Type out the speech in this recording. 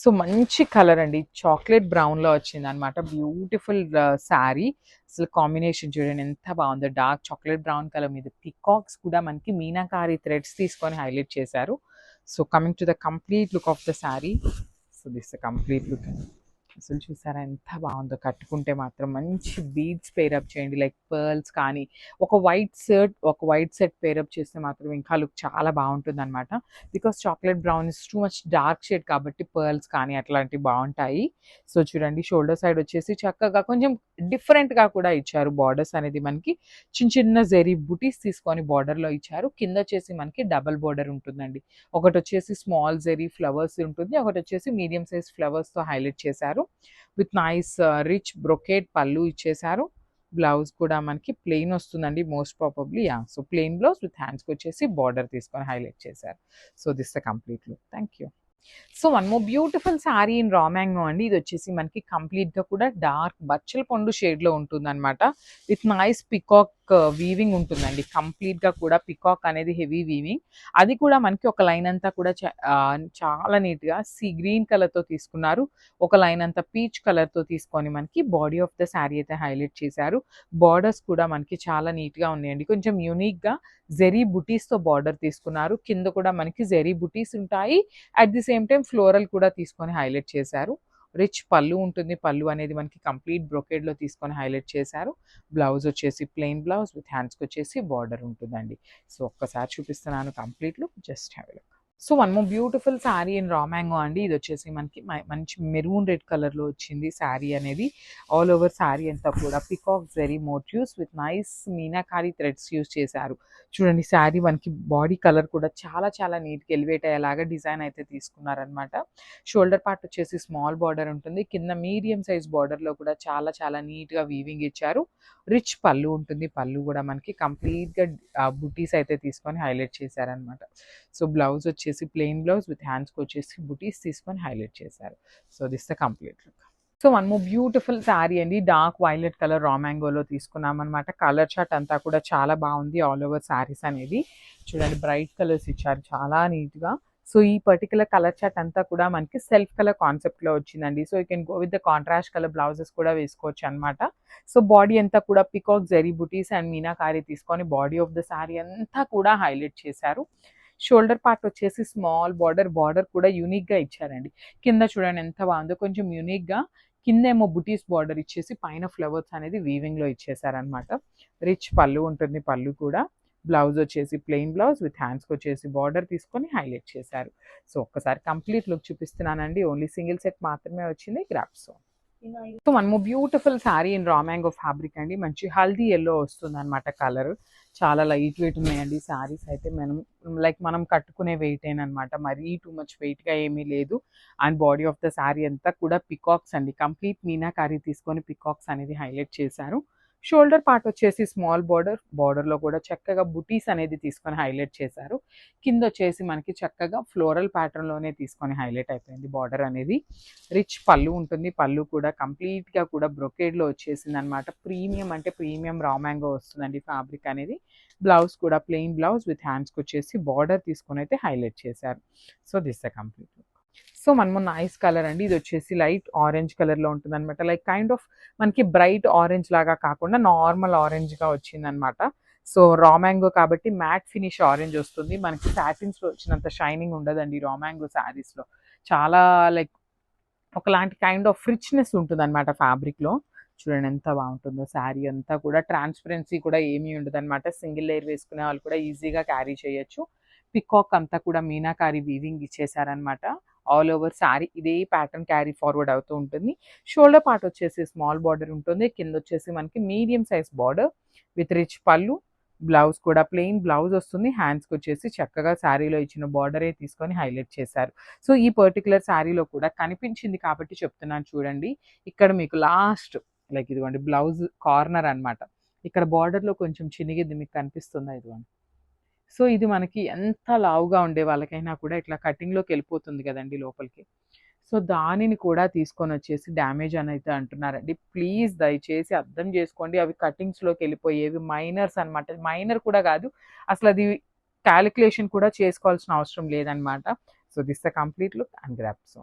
So మంచి colour అండి. Chocolate బ్రౌన్లో వచ్చింది అనమాట బ్యూటిఫుల్ శారీ. అసలు కాంబినేషన్ చూడండి ఎంత బాగుందో. డార్క్ చాక్లెట్ బ్రౌన్ కలర్ మీద పికాక్స్ కూడా మనకి మీనాకారి థ్రెడ్స్ తీసుకొని హైలైట్ చేశారు. So coming to the complete look of the sari. So this complete look అసలు చూసారా ఎంత బాగుందో. కట్టుకుంటే మాత్రం మంచి బీడ్స్ పేరప్ చేయండి. లైక్ పర్ల్స్ కానీ ఒక వైట్ షర్ట్ ఒక వైట్ సెట్ పేరప్ చేస్తే మాత్రం ఇంకా లుక్ చాలా బాగుంటుంది అనమాట because chocolate brown is too much dark shade కాబట్టి పర్ల్స్ కానీ అట్లాంటివి బాగుంటాయి. సో చూడండి షోల్డర్ సైడ్ వచ్చేసి చక్కగా కొంచెం డిఫరెంట్గా కూడా ఇచ్చారు బార్డర్స్ అనేది మనకి. చిన్న చిన్న జెరీ బుటీస్ తీసుకొని బార్డర్లో ఇచ్చారు. కింద వచ్చేసి మనకి డబల్ బార్డర్ ఉంటుందండి. ఒకటి వచ్చేసి స్మాల్ జెరీ ఫ్లవర్స్ ఉంటుంది. ఒకటి వచ్చేసి మీడియం సైజ్ ఫ్లవర్స్తో హైలైట్ చేశారు. విత్ నైస్ రిచ్ బ్రొకేట్ పళ్ళు ఇచ్చేశారు. బ్లౌజ్ కూడా మనకి ప్లెయిన్ వస్తుందండి most probably. Yeah so plain blouse with హ్యాండ్స్కి వచ్చేసి బార్డర్ తీసుకొని హైలైట్ చేశారు. So this the complete look. Thank you. So one more beautiful sari in raw అండి. ఇది వచ్చేసి మనకి కంప్లీట్గా కూడా డార్క్ బచ్చల పండు షేడ్లో ఉంటుంది అనమాట విత్ నైస్ పికాక్ వీవింగ్ ఉంటుందండి. కంప్లీట్గా కూడా పికాక్ అనేది హెవీ వీవింగ్ అది కూడా మనకి ఒక లైన్ అంతా కూడా ఆ, చాలా నీట్గా సీ గ్రీన్ కలర్తో తీసుకున్నారు. ఒక లైన్ అంతా పీచ్ కలర్తో తీసుకొని మనకి బాడీ ఆఫ్ ద శారీ అయితే హైలైట్ చేశారు. బార్డర్స్ కూడా మనకి చాలా నీట్గా ఉన్నాయండి. కొంచెం యూనిక్గా జెరీ బుటీస్తో బార్డర్ తీసుకున్నారు. కింద కూడా మనకి జెరీ బుటీస్ ఉంటాయి. At the same time floral కూడా తీసుకొని హైలైట్ చేశారు. రిచ్ పళ్ళు ఉంటుంది. పళ్ళు అనేది మనకి కంప్లీట్ బ్రొకేడ్లో తీసుకొని హైలైట్ చేశారు. బ్లౌజ్ వచ్చేసి ప్లెయిన్ బ్లౌజ్ విత్ హ్యాండ్స్కి వచ్చేసి బార్డర్ ఉంటుందండి. సో ఒక్కసారి చూపిస్తున్నాను కంప్లీట్లు just have look. So one beautiful sari in raw mango అండి. ఇది వచ్చేసి మనకి మ- మంచి మెరూన్ రెడ్ కలర్లో వచ్చింది శారీ అనేది. ఆల్ ఓవర్ శారీ అంతా కూడా peacock zari motifs with nice meenakari threads use చేశారు. చూడండి శారీ మనకి బాడీ కలర్ కూడా చాలా చాలా నీట్గా ఎలివేట్ అయ్యేలాగా డిజైన్ అయితే తీసుకున్నారనమాట షోల్డర్ పార్ట్ వచ్చేసి స్మాల్ బార్డర్ ఉంటుంది. కింద మీడియం సైజ్ బార్డర్లో కూడా చాలా చాలా నీట్గా వీవింగ్ ఇచ్చారు. రిచ్ పళ్ళు ఉంటుంది. పళ్ళు కూడా మనకి కంప్లీట్గా బుటీస్ అయితే తీసుకొని హైలైట్ చేశారనమాట సో బ్లౌజ్ వచ్చేసి ప్లెయిన్ బ్లౌజ్ విత్ హ్యాండ్స్కి వచ్చేసి బుటీస్ తీసుకొని హైలైట్ చేశారు. So this the complete look. So one beautiful sari అండి. డార్క్ వైలెట్ కలర్ రామాంగోలో తీసుకున్నాం అనమాట కలర్ చార్ట్ అంతా కూడా చాలా బాగుంది ఆల్ ఓవర్ శారీస్ అనేది. చూడండి బ్రైట్ కలర్స్ ఇచ్చారు చాలా నీట్గా. సో ఈ పర్టికులర్ కలర్ చార్ట్ అంతా కూడా మనకి సెల్ఫ్ కలర్ కాన్సెప్ట్లో వచ్చిందండి. So you can go with the contrast colour blouses కూడా వేసుకోవచ్చు అనమాట సో బాడీ అంతా కూడా peacock zari buttis and meenakari తీసుకొని బాడీ ఆఫ్ ద శారీ అంతా కూడా హైలైట్ చేశారు. షోల్డర్ పార్ట్ వచ్చేసి స్మాల్ బార్డర్ బార్డర్ కూడా యూనిక్గా ఇచ్చారండి. కింద చూడండి ఎంత బాగుందో కొంచెం యూనిక్గా కింద ఏమో బుటీస్ బార్డర్ ఇచ్చేసి పైన ఫ్లవర్స్ అనేది వీవింగ్లో ఇచ్చేసారనమాట రిచ్ పళ్ళు ఉంటుంది పళ్ళు కూడా. బ్లౌజ్ వచ్చేసి ప్లెయిన్ బ్లౌజ్ విత్ హ్యాండ్స్కి వచ్చేసి బార్డర్ తీసుకొని హైలైట్ చేశారు. సో ఒక్కసారి కంప్లీట్ లుక్ చూపిస్తున్నానండి. ఓన్లీ సింగిల్ సెట్ మాత్రమే వచ్చింది. గ్రాప్స్ సో మనము beautiful sari in raw fabric అండి. మంచి హల్దీ ఎల్లో వస్తుంది అనమాట కలర్ చాలా లైట్ వెయిట్ ఉన్నాయండి శారీస్ అయితే. మనం లైక్ మనం కట్టుకునే వెయిట్ అనమాట మరీ టూ మచ్ వెయిట్గా ఏమీ లేదు. And body of the sari అంతా కూడా పికాక్స్ అండి. కంప్లీట్ మీనాకారీ తీసుకొని పికాక్స్ అనేది హైలైట్ చేశారు. షోల్డర్ పార్ట్ వచ్చేసి స్మాల్ బార్డర్ బార్డర్లో కూడా చక్కగా బుటీస్ అనేది తీసుకొని హైలైట్ చేశారు. కింద వచ్చేసి మనకి చక్కగా ఫ్లోరల్ ప్యాటర్న్లోనే తీసుకొని హైలైట్ అయిపోయింది బార్డర్ అనేది. రిచ్ పళ్ళు ఉంటుంది. పళ్ళు కూడా కంప్లీట్గా కూడా బ్రొకేడ్లో వచ్చేసింది అనమాట ప్రీమియం అంటే ప్రీమియం రా మ్యాంగో వస్తుందండి ఫ్యాబ్రిక్ అనేది. బ్లౌజ్ కూడా ప్లెయిన్ బ్లౌజ్ విత్ హ్యాండ్స్కి వచ్చేసి బార్డర్ తీసుకొని అయితే హైలైట్ చేశారు. So this the complete. So మనము నైస్ కలర్ అండి. ఇది వచ్చేసి లైట్ ఆరెంజ్ కలర్లో ఉంటుంది అనమాట లైక్ కైండ్ ఆఫ్ మనకి బ్రైట్ ఆరెంజ్ లాగా కాకుండా నార్మల్ ఆరెంజ్గా వచ్చిందనమాట సో రా మ్యాంగో కాబట్టి మ్యాట్ ఫినిష్ ఆరెంజ్ వస్తుంది. మనకి సాటిన్స్లో వచ్చినంత షైనింగ్ ఉండదండి రా మ్యాంగో శారీస్లో చాలా లైక్ ఒకలాంటి కైండ్ ఆఫ్ రిచ్నెస్ ఉంటుంది అనమాట ఫ్యాబ్రిక్లో. చూడండి ఎంత బాగుంటుందో శారీ అంతా కూడా. ట్రాన్స్పరెన్సీ కూడా ఏమీ ఉండదు అనమాట సింగిల్ లేయర్ వేసుకునే వాళ్ళు కూడా ఈజీగా క్యారీ చేయొచ్చు. పికాక్ అంతా కూడా మీనాకారి వీవింగ్ ఇచ్చేసారనమాట ఆల్ ఓవర్ శారీ ఇదే ప్యాటర్న్ క్యారీ ఫార్వర్డ్ అవుతూ ఉంటుంది. షోల్డర్ పార్ట్ వచ్చేసి స్మాల్ బార్డర్ ఉంటుంది. కింద వచ్చేసి మనకి medium size border with rich pallu. Blouse కూడా ప్లెయిన్ బ్లౌజ్ వస్తుంది. హ్యాండ్స్కి వచ్చేసి చక్కగా శారీలో ఇచ్చిన బార్డరే తీసుకొని హైలైట్ చేశారు. సో ఈ పర్టికులర్ శారీలో కూడా కనిపించింది కాబట్టి చెప్తున్నాను చూడండి. ఇక్కడ మీకు లాస్ట్ లైక్ ఇదిగోండి బ్లౌజ్ కార్నర్ అన్నమాట. ఇక్కడ బార్డర్లో కొంచెం చినిగిద్ది మీకు కనిపిస్తుందా ఇదిగోండి? సో ఇది మనకి ఎంత లావుగా ఉండే వాళ్ళకైనా కూడా ఇట్లా కటింగ్లోకి వెళ్ళిపోతుంది కదండి లోపలికి. సో దానిని కూడా తీసుకొని వచ్చేసి డ్యామేజ్ అని అయితే అంటున్నారండి. ప్లీజ్ దయచేసి అర్థం చేసుకోండి. అవి కటింగ్స్లోకి వెళ్ళిపోయేవి మైనర్స్ అన్నమాట. మైనర్ కూడా కాదు. అసలు అది క్యాలిక్యులేషన్ కూడా చేసుకోవాల్సిన అవసరం లేదనమాట so this the complete look and grab so